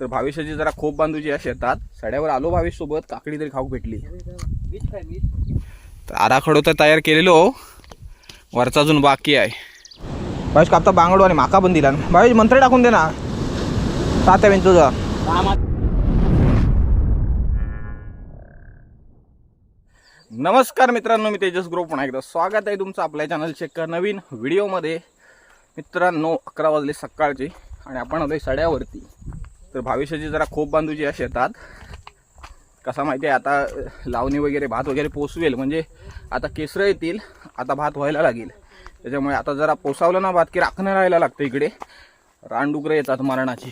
तर भावेशाची जरा खोप बांधूची या शेतात सड्यावर आलो भावेश सोबत काकडी तरी खाऊ भेटली. तर आराखडो तर तयार केलेलो. वरचा अजून बाकी आहे. भावेश कापता बांगडो आणि माका पण दिला. भावेश मंत्र टाकून दे ना. तात्या बेन तुझा. नमस्कार मित्रांनो मी तेजस ग्रुप. पुन्हा एकदा स्वागत आहे तुमचं आपल्या चॅनलच्या एका नवीन व्हिडिओमध्ये मित्रांनो अकरा वाजले सकाळचे आणि आपण आलोय सड्यावरती. तर भाविष्याची जरा खोप बांधूची आहे शेतात कसा माहिती आहे आता लावणी वगैरे भात वगैरे पोसवेल. म्हणजे आता केसरं येतील आता भात व्हायला लागेल. त्याच्यामुळे आता जरा पोसावलं ना भात की राखणं राहायला लागतं इकडे. रानडुकरं येतात मरणाची.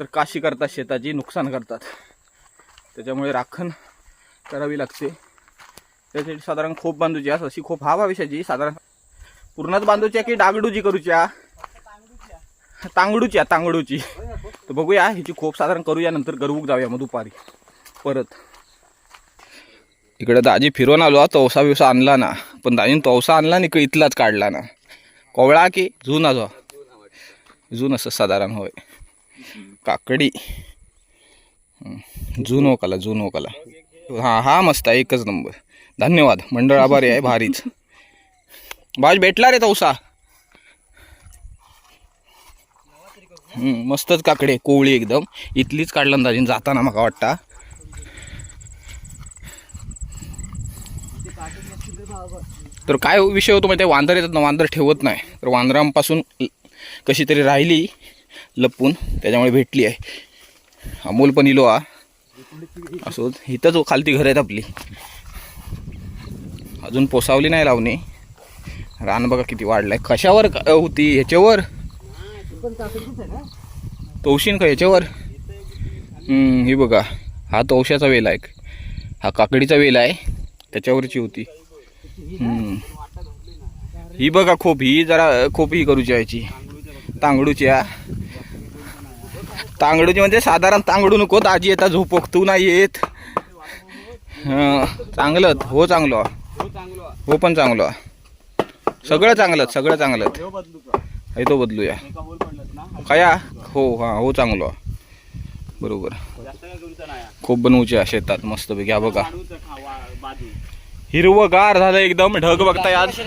तर काशी करतात शेताची नुकसान करतात. त्याच्यामुळे राखण करावी लागते. त्यासाठी साधारण खोप बांधूची असं अशी खोप हा भाविष्याची. साधारण पूर्णच बांधूची आहे की डागडूची करूच्या तांगडूची आहे तांगडूची. तर बघूया ह्याची खोप साधारण करूया नंतर गरवूक जाऊया मग दुपारी. परत. इकडं दाजी फिरवून आलो हा, तवसा बिवसा आणला ना. पण दाजीन तवसा आणला नाही इथलाच काढला ना. कोवळा की जुना जो? जून असं साधारण होय. काकडी. हं, जून ओकाला हो जून ओकाला हो हा हा मस्त आहे एकच नंबर. धन्यवाद मंडळ आभारी आहे भारीच. बाज भेटला रे तवसा. मस्तच काकडे कोवळी एकदम. इथलीच काढला दाजीन जाताना मला वाटता. तर काय विषय होतो माहिती आहे? वांदर येतात ना वांदर ठेवत नाही. तर वांदरांपासून कशी तरी राहिली लपून त्याच्यामुळे भेटली आहे. अमोल पण इलो हा. असो इथंच खालती घर आहेत आपली. अजून पोसावली नाही लावणी. रान बघा किती वाढलाय. कशावर क- होती? ह्याच्यावर? तवशीन का ह्याच्यावर हे ही बघा. हा तवशाचा वेल आहे. हा काकडीचा वेल आहे. त्याच्यावरची होती. ही बघा खोप. ही जरा खोप ही करूची यायची तांगडूची हा. तांगडूची म्हणजे साधारण तांगडू नको आजी येतात झोपक तू नाही येत चांगलं. हो चांगलं. हो पण चांगलं. सगळं चांगलं सगळं चांगलं. हे तो बदलूया. खया? हो हा हो चांगलं. बरोबर. खूप बनवूची शेतात मस्त पैकी हा बघा. हिरवगार झालं एकदम. ढग बघताय आज.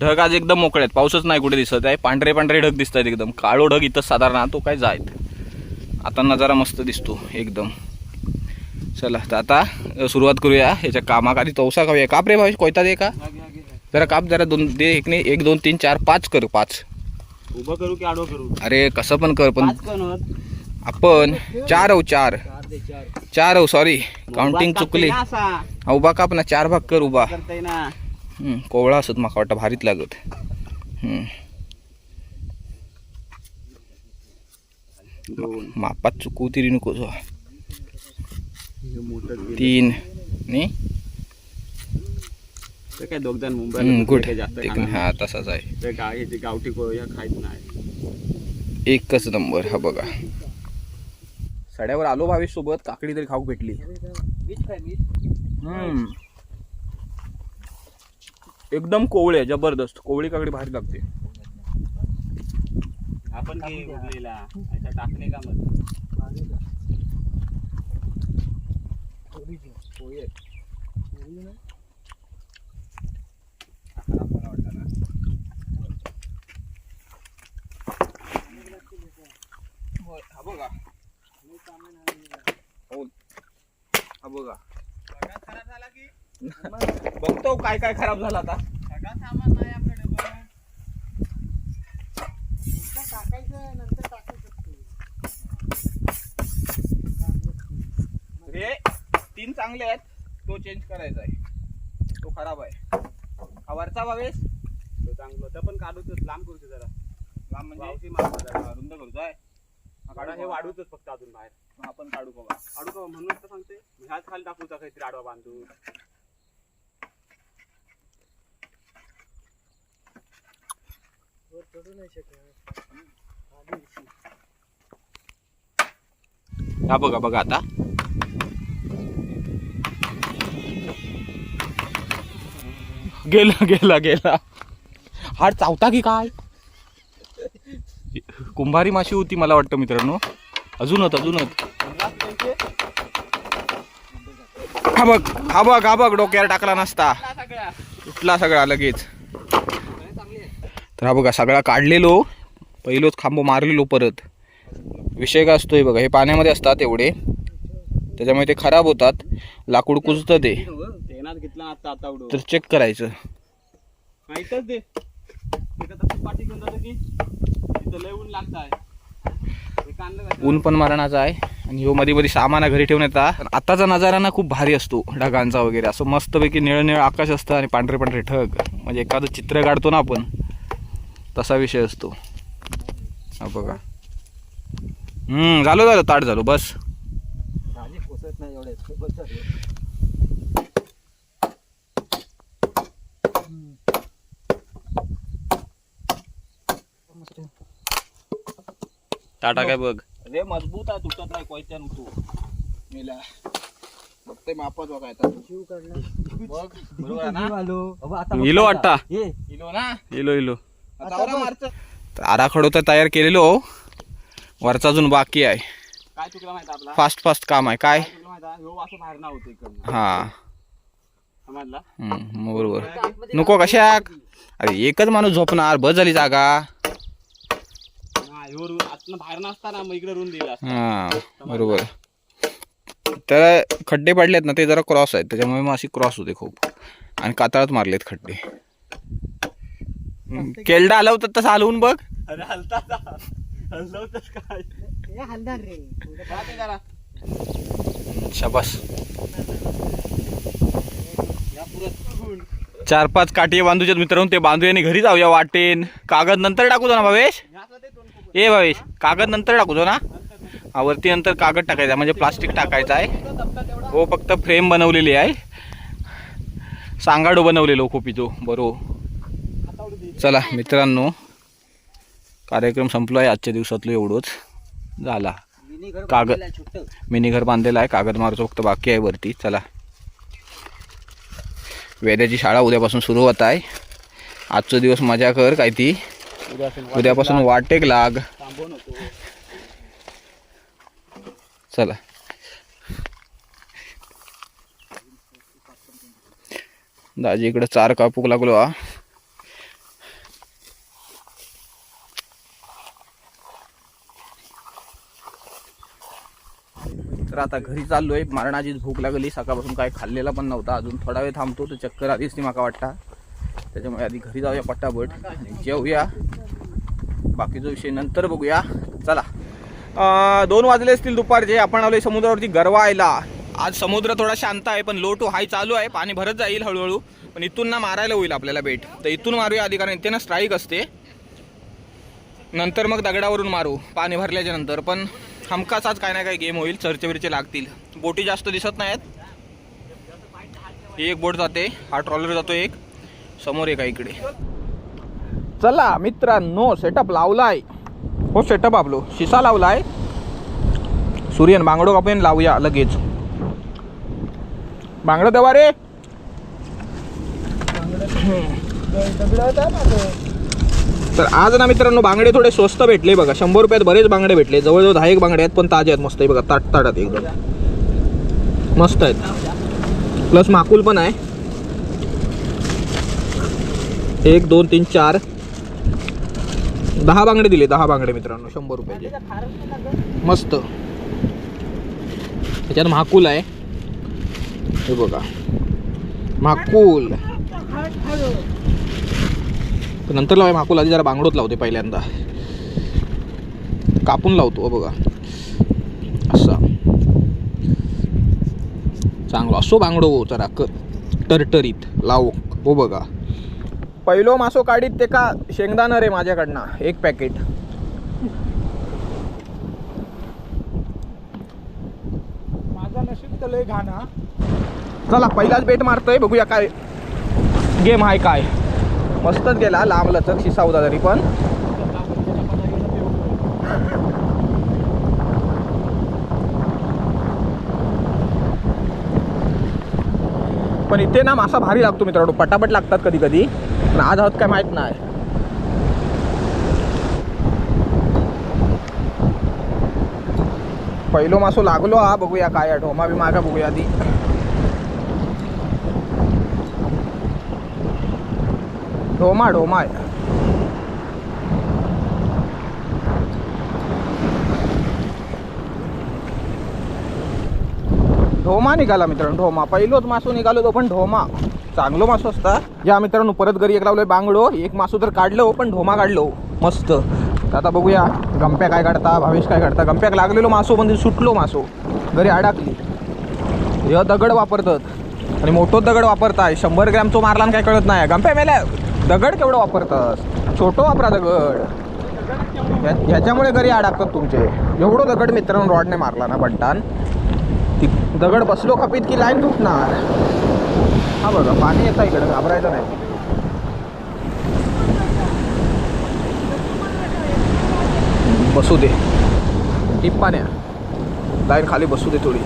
ढग आज एकदम मोकळे आहेत. पाऊसच नाही कुठे दिसत आहे. पांढरे पांढरे ढग दिसत आहेत एकदम. काळो ढग इथं साधारण. तो काय जायत आता नजारा मस्त दिसतो एकदम. चला तर आता सुरुवात करूया. ह्याच्या कामाक आधी तवसा खाऊया. काप रे भावेश कोयता दे का? जरा काप जरा दोन दे एक नाही एक दोन तीन चार पाच कर पाच. उभं करू की आडवं करू? अरे कसं पण कर पण पाच कण होत. आपण चार हो चार. चार हो सॉरी काउंटिंग उभा चुकली. हा, उभा काप ना चार भाग कर उभा. कोवळा असत माका वाटतं भारीत लागत. मापात चुकू तरी नको. तीन. नी ते काय दोघ जण हम्म, मुंबईला गुड ते जास्त खाणार हा तसाच आहे. नाही. ते गाय ह्याची गावठी कोया खायच नाही. एकच नंबर हा बघा. सड्यावर आलो भावेश सोबत काकडी तरी खाऊ भेटली. हम्म. एकदम कोवळे जबरदस्त. कोवळी काकडी भारी लागते. आपण घे उरलेला अशा टाकणे का मग? बघा हो. हा बघा बघतो काय काय खराब झालं आता हे तीन चांगले आहेत तो चेंज करायचा आहे तो खराब आहे वरचा भावेश तो चांगलं तर पण काढूच लांब करूच जरा. लांब म्हणजे? वावशी मारतो जरा. हा, रुंद करूचा आहे हा, काढा हे? वाढूच फक्त अजून बाहेर. मग आपण काढू बघा काढू का म्हणूनच तर सांगते ह्याच खाली टाकूचा काहीतरी आडवा बांधून. हा बघा बघा आता. गेला गेला गेला. हाड चावता की काय? कुंभारी माशी होती मला वाटतं मित्रांनो. अजूनच अजूनच. हा बघ हा बघ हा बघ डोक्यावर टाकला नसता. उठला सगळा लगेच. तर हा बघा सगळा काढलेलो. पहिलोच खांबो मारलेलो परत. विषय काय असतोय बघा हे पाण्यामध्ये असतात एवढे. त्याच्यामुळे ते खराब होतात. लाकूड कुजतं ते. तेनात घेतला आता आता उडव. तर चेक करायचं. माहितच दे. तिथं तसं पाठी घेऊन जातो की तिथं लय ऊन हे पण मारणाचा आहे. आणि ह्यो मध्ये मध्ये सामान घरी ठेवून येतात आताचा नजारा ना खूप भारी असतो ढगांचा वगैरे. असं मस्तपैकी निळ निळ आकाश असतं आणि पांढरे पांढरे ढग. म्हणजे एखादं चित्र काढतो ना आपण तसा विषय असतो. हा बघा. हम्म झालं झालं ताट झालो बस. टाटा काय बघ. रे मजबूत आहे तुटत नाही कोयत्या नको मेला. बघते मापच बघायचा बघ बरोबर आहे ना? इलो वाटता. इलो ना? इलो इलो तर आराखडो तर तयार केलेलो वरचा अजून बाकी आहे. काय चुकला माहिती आपला? फास्ट फास्ट काम आहे. काय? काय चुकला माहिती? आहे? ह्यो असं बाहेर ना होतं इकडनं. हा. समजला? हम्म, बरोबर. नको कशाक. अरे एकच माणूस झोपणार. बस झाली जागा. हा बाहेर नसता ना मग इकडे रूम दिला हा बरोबर. तर खड्डे पडलेत ना ते जरा क्रॉस आहेत. त्याच्यामुळे मग अशी क्रॉस होते खूप. आणि कातळात मारलेत खड्डे. केलडा हलवतात तसं हलवून बघ. अरे हलता हलवतच काय? शाबास. चार पाच काठी बांधूच्यात मित्रांनो ते बांधू आणि घरी जाऊया वाटेन. कागद नंतर टाकू ना भावेश? ए भावेश कागद नंतर टाकू ना? हा वरती नंतर कागद टाकायचा म्हणजे प्लास्टिक टाकायचं आहे. हो फक्त फ्रेम बनवलेली आहे. सांगाडो बनवलेलो खोपीचो बरोबर चला मित्रांनो कार्यक्रम संपलो आहे आजच्या दिवसातलं एवढंच. झाला. कागद मिनी घर बांधलेलं आहे कागद मारचं फक्त बाकी आहे वरती. चला. वेद्याची शाळा उद्यापासून सुरू होत आहे. आजचा दिवस मजा कर काय ती. उद्यापासून वाटेक लाग. चला. दाजी इकडे चार कापूक लागलो हा. तर आता घरी चाललोय. मारणाचीच भूक लागली. सकाळपासून काय खाल्लेला पण नव्हता. अजून थोडा वेळ थांबतो. तर चक्कर आधीच ती माका वाटता. त्याच्यामुळे आधी घरी जाऊया पट्टापट आणि जेवूया. बाकीचा विषय नंतर बघूया. चला. आ, दोन वाजले असतील दुपारचे. आपण आलोय समुद्रावरती गरवायला. आज समुद्र थोडा शांत आहे पण लो टू हाय चालू आहे. पाणी भरत जाईल हळूहळू. पण इथून ना मारायला होईल आपल्याला बेट तर इथून मारूया आधी कारण इथे ना स्ट्राईक असते. नंतर मग दगडावरून मारू पाणी भरल्याच्या नंतर. पण हमखास आज काय ना काय गेम होईल चर्चे बिरचे लागतील. बोटी जास्त दिसत नाहीत. ही एक बोट जाते. हा ट्रॉलर जातो एक. समोर एक आहे इकडे? चला मित्रांनो सेटअप लावलाय. हो सेटअप आपलो. शिसा लावलाय. सूर्यन बांगडो कापून लावूया लगेच. बांगडं देवा रे. तर आज ना मित्रांनो बांगडे थोडे स्वस्त भेटले बघा. शंभर रुपयात बरेच बांगडे भेटले. जवळजवळ दहा एक बांगडे आहेत पण ताजे आहेत मस्त आहे बघा. ताट ताटात एकदम. मस्त आहेत. प्लस माकूल पण आहे. एक दोन तीन चार. दहा बांगडे दिले दहा बांगडे मित्रांनो शंभर रुपयाचे मस्त. त्याच्यात महाकूल आहे. हे बघा. महाकूल. नंतर लावाय महाकूल आधी जरा बांगडोत लावते पहिल्यांदा. कापून लावतो हो बघा. असा. चांगलो. असो बांगडो हो जरा क टरटरीत लावो हो बघा. पहिलो मासो काढीत ते का शेंगदाणा रे माझ्याकडनं एक पॅकेट माझा नशीब तर लय घाणा चला पहिलाच बेट मारतोय बघूया काय गेम आहे काय. मस्तच गेला लांब लचक शिसा होता तरी पण. पण इथे ना मासा भारी लागतो मित्रांनो पटापट लागतात कधी कधी पण आज आहोत काय माहीत नाही. पहिलो मासू लागलो हा बघूया काय ढोमा बी मागा बघूया आधी. ढोमा ढोमा आहे. ढोमा निघाला मित्रांनो ढोमा. पहिलोच मासो निघालो तो पण ढोमा. चांगलो मासो असता. या मित्रांनो परत घरी एक लावलोय बांगडो. एक मासो तर काढलो पण ढोमा काढलो. मस्त. तर आता बघूया गंप्या काय काढता भावेश काय काढता. गंप्याक लागलेलो मासो म्हणजे सुटलो मासो. घरी अडकली. हे दगड वापरतात. आणि मोठो दगड वापरताय. शंभर ग्रॅमचो मारला आणि काय कळत नाही गंप्या मेल्या. दगड केवढं वापरतात? छोटो वापरा दगड. ह्या- ह्याच्यामुळे घरी अडकतात तुमचे. एवढं दगड मित्रांनो रॉडने मारला ना बंटान. ती दगड बसलो खपीत की लाईन तुटणार? हा बघा पाणी येतं इकडं घाबरायचं नाही. बसू दे. टिप्पाण्या लाईन खाली बसू दे थोडी.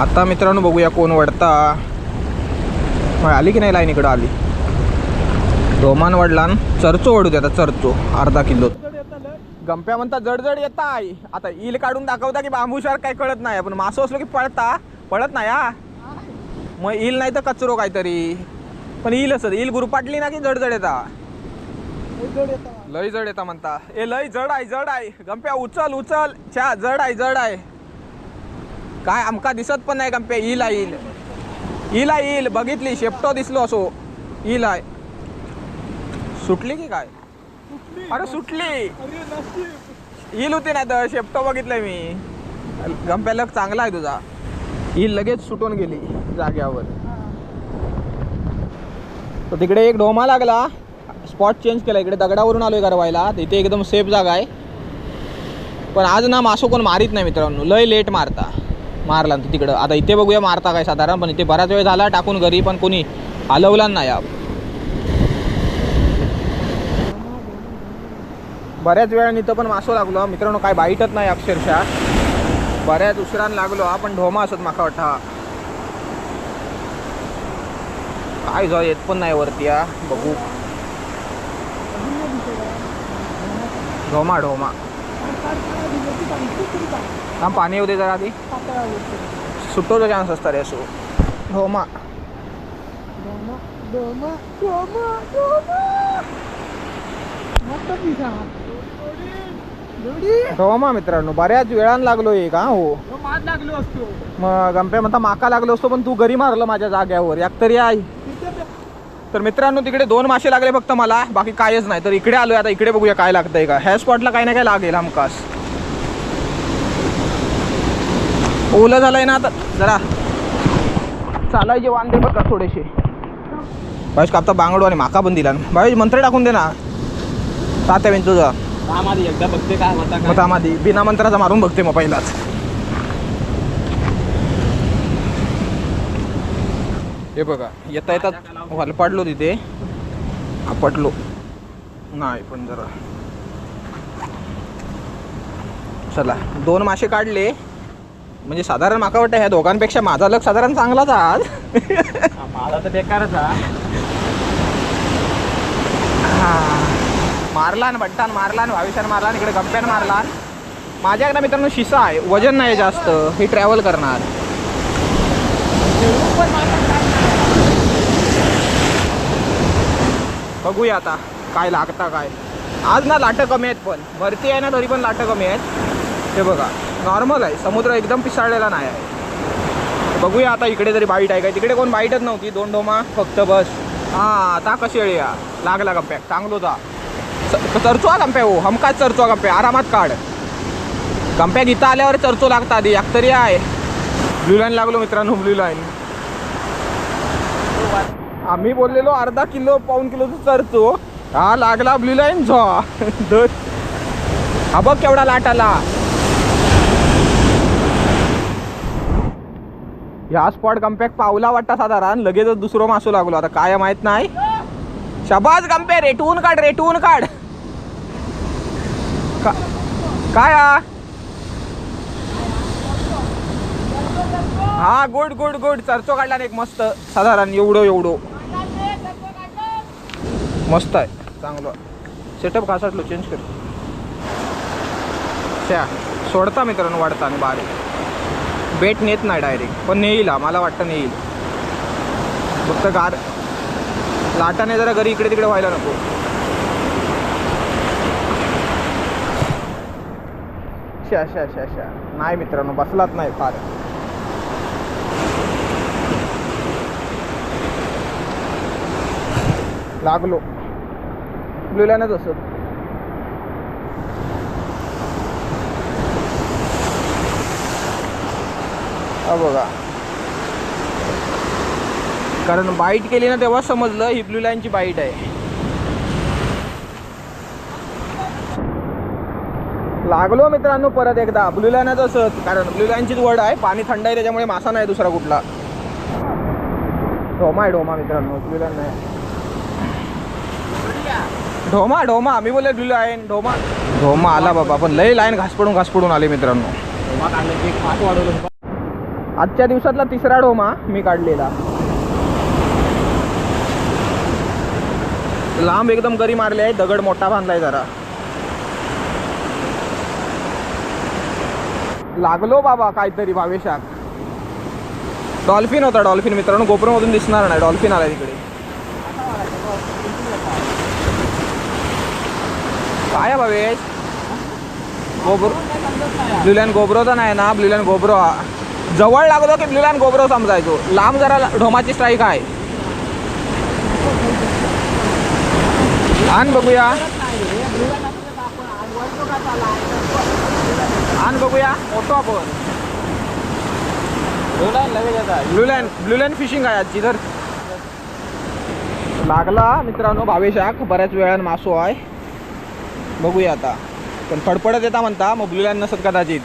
आता मित्रांनो बघूया कोण वडता. मग आली की नाही लाईन इकडं आली? रोमान वडलान चरचो वडू देता चरचो. अर्धा किलो. गंप्या म्हणता जडजड येता आई आता इल काढून दाखवता की बांबूशार काही कळत नाही. पण मासो असलो की पळता. पळत नाही हा? मग इल नाही तर कचरो काहीतरी. पण इल असत इल गुरपाटली ना की जडजड येता? लय जड येता म्हणता. ए लय जड आहे जड आहे. गंप्या उचल उचल. छा जड आहे जड आहे. काय आमका दिसत पण नाही गंप्या इल आहे इल. इल आहे इल. बघितली शेपटो दिसलो असो. इल आहे. सुटली की काय? अरे सुटली. इल होती नाही तर शेपटो बघितलंय मी. गंप्याला चांगला आहे तुझा. ही लगेच सुटून गेली जाग्यावर. तर तिकडे एक ढोमा लागला. स्पॉट चेंज केला. इकडे दगडावरून आलोय गरवायला तिथे एकदम सेफ जागा आहे. पण आज ना मासो कोण मारीत नाही मित्रांनो. लय लेट मारता. मारला ना तिकडं. आता इथे बघूया मारता काय साधारण. पण इथे बराच वेळ झाला टाकून घरी पण कोणी हलवला नाही. बऱ्याच वेळाने इथं पण मासो लागलो. मित्रांनो काय बाईटच नाही अक्षरशः. बऱ्याच उशिरान लागलो. हा पण ढोमा असत माका वाटता काय जाऊ येत पण नाही वरती हा. बघू. ढोमा ढोमा. हा पाणी येऊ दे जरा आधी. सुटोचा चान्स असता रे असो. ढोमा. ढोमा मित्रांनो बऱ्याच वेळान लागलो एक हा हो. मात लागलो असतो. मग गंप्या म्हणता माका लागलो असतो पण तू घरी मारलं माझ्या जाग्यावर एक तरी आहे तर मित्रांनो तिकडे दोन मासे लागले फक्त मला बाकी कायच नाही. तर इकडे आलोय आता इकडे बघूया काय लागतंय का. ह्या स्पॉटला काही ना काय लागेल हमखास ओलं झालंय ना आता जरा. चालायचे वांदे बघा थोडेसे. भाईश कापता बांगडो आणि माका पण दिला भाईश मंत्र टाकून दे ना. तात्या बेन आम्हाला एकदा बघते काय होता मग बिना मंत्राचा मारून बघते मग पहिलाच. हे बघा येता येतात हलपाडलो तिथे. आपटलो नाही पण जरा. चला दोन मासे काढले. म्हणजे साधारण माका वाटतं ह्या दोघांपेक्षा माझा लक साधारण चांगलाच आज. माझा तर बेकारच हा. मारलान बट्टान मारलान भाविशान मारलान इकडे गप्प्यान मारलान. माझ्याकडे मित्रांनो शिसा आहे. वजन नाही जास्त. हे ट्रॅव्हल करणार. बघूया आता काय लागता काय. आज ना लाटं कमी आहेत पण. भरती आहे ना तरी पण लाटं कमी आहेत. हे बघा. नॉर्मल आहे. समुद्र एकदम पिसाळलेला नाही आहे. बघूया आता इकडे तरी बाईट आहे काय तिकडे कोण बाईटच नव्हती. दोन डोमा फक्त बस. हा आता कशी येळी या? लागला गंप्या चांगलो जा. चरचो गंप्या हो. हमकाच चरचो गंप्या आरामात काढ. गंप्या गीता आल्यावर चरचो लागता आधी. एक तरी आहे. ब्ल्यू लाईन लागलो मित्रांनो ब्ल्यू लाईन. आम्ही बोललेलो अर्धा किलो पाऊन किलोचं चरचो हा लागला ब्ल्यू लाईन झो. दर हा बघ केवढा लाट आला. ह्या स्पॉट गंप्याक पावला वाटता साधारण. लगेचच दुसरं मासू लागलो. आता काय माहीत नाही. शबाज गंपे रेटवून काढ रेटवून काढ. का- काय हा? Good good good. चरचो काढला एक मस्त साधारण एवढं एवढं. मस्त आहे चांगलं. सेटअप घासाटलो चेंज कर. त्या सोडता मित्रांनो वाढता आणि बारीक. बेट नेत नाही डायरेक्ट पण नेईल मला वाटतं नेईल. फक्त गार लाटाने जरा घरी इकडे तिकडे व्हायला नको. शा शा शा शा नाही मित्रांनो बसलाच नाही फार. लागलो. ब्ल्यूलॅनच असत बघा. कारण बाईट केली ना तेव्हा समजलं ही ब्ल्यू लाईनची बाईट आहे. लागलो मित्रांनो परत एकदा. ब्ल्यू लाईनच असत कारण ब्ल्यू लाईनचीच वड आहे पाणी थंड आहे त्याच्यामुळे मासा नाही दुसरा कुठला. ढोमा आहे ढोमा मित्रांनो ब्ल्यू लाईन नाही. ढोमा ढोमा मी बोलले ब्ल्यू लाईन ढोमा. ढोमा आला बाबा पण लय लाईन घास पडून घास पडून आले मित्रांनो आजच्या दिवसातला तिसरा ढोमा मी काढलेला. लांब एकदम गरी मारले आहे. दगड मोठा बांधलाय जरा. लागलो बाबा काहीतरी भावेशात डॉल्फिन होता डॉल्फिन. मित्रांनो गोप्रो मधून दिसणार नाही. डॉल्फिन आला तिकडे. काय आहे भावेश? गोब्रो गोबरो तर नाही ना? ब्लुलॅन गोब्रो. हा. जवळ लागलो की ब्लुलॅन गोब्रो समजायचो. लांब जरा ढोमाची स्ट्राईक आहे. आण बघूया. आण बघूया. मोठो आपण. लगेच येतात ब्ल्यूलॅन ब्ल्यूलॅन फिशिंग आहे आजची तर. लागला मित्रांनो भावेशाक बऱ्याच वेळान मासो आहे. बघूया आता. पण फडफडत येता म्हणता मग ब्ल्यूलॅन नसत कदाचित.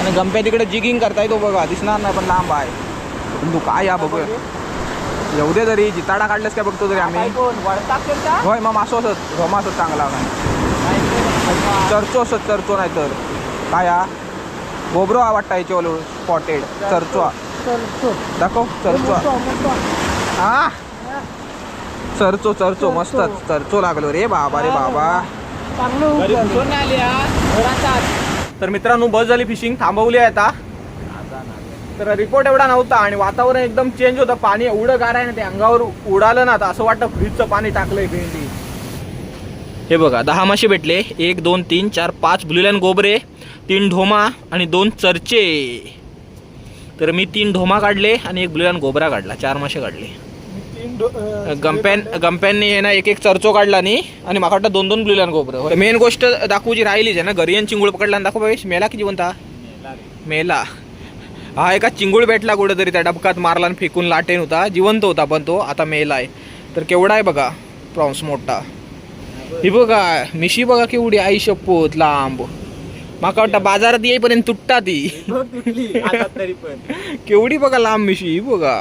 आणि गंप्या तिकडे जिगिंग करताय तो बघा दिसणार नाही पण लांब आहे. पण तू काय या बघूया. येऊ दे तरी जिताडा काढलेस काय बघतो तरी आम्ही. होय मग मासो असत. घोमा असत चांगला नाही चर्चो असत चर्चो नाही तर. काय हा? गोबरो हा वाटता याचे ओलो स्पॉटेड चर्चो हा. दाखव चर्चो हा. हा? चर्चो चर्चो मस्तच. चर्चो लागलो रे बाबा रे बाबा. हा. तर मित्रांनो बस झाली फिशिंग थांबवली आहे आता. तर रिपोर्ट एवढा नव्हता आणि वातावरण एकदम चेंज होतं. पाणी एवढं गार आहे ना ते अंगावर उडालं ना आता असं वाटतं फ्रीजचं पाणी टाकलंय भेंडी. हे बघा दहा मासे भेटले. एक दोन तीन चार पाच ब्ल्यूलॅन गोबरे तीन ढोमा आणि दोन चर्चे. तर मी तीन ढोमा काढले आणि एक ब्ल्यूलॅन गोबरा काढला. चार मासे काढले. गंप्यान गंप्यांनी हे ना एक एक चर्चो काढला नी आणि मला वाटतं दोन दोन ब्ल्यूलॅन गोबर. मेन गोष्ट दाखवूची राहिलीच आहे ना गरियन चिंगूळ पकडला आणि दाखव मेला की जिवंता? मेला. हा एका चिंगूळ भेटला कुठेतरी त्या डबकात मारला आणि फेकून लाटेन होता. जिवंत होता पण तो. आता मेला आहे. तर केवढा आहे बघा. प्रॉन्स मोठा. ही बघा. मिशी बघा केवढी आई शपथ. लांब. माका वाटतं बाजारात येईपर्यंत तुटता ती. पण केवढी बघा लांब मिशी. ही बघा.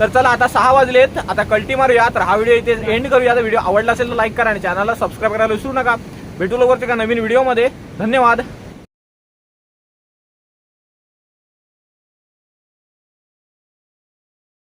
तर चला आता सहा वाजलेत. आता कल्टी मारूया. तर हा व्हिडिओ इथे एंड करूया. व्हिडिओ आवडला असेल तर लाईक करा आणि चॅनलला सबस्क्राईब करायला विसरू नका. भेटू लवकरच्या का नवीन व्हिडिओमध्ये धन्यवाद.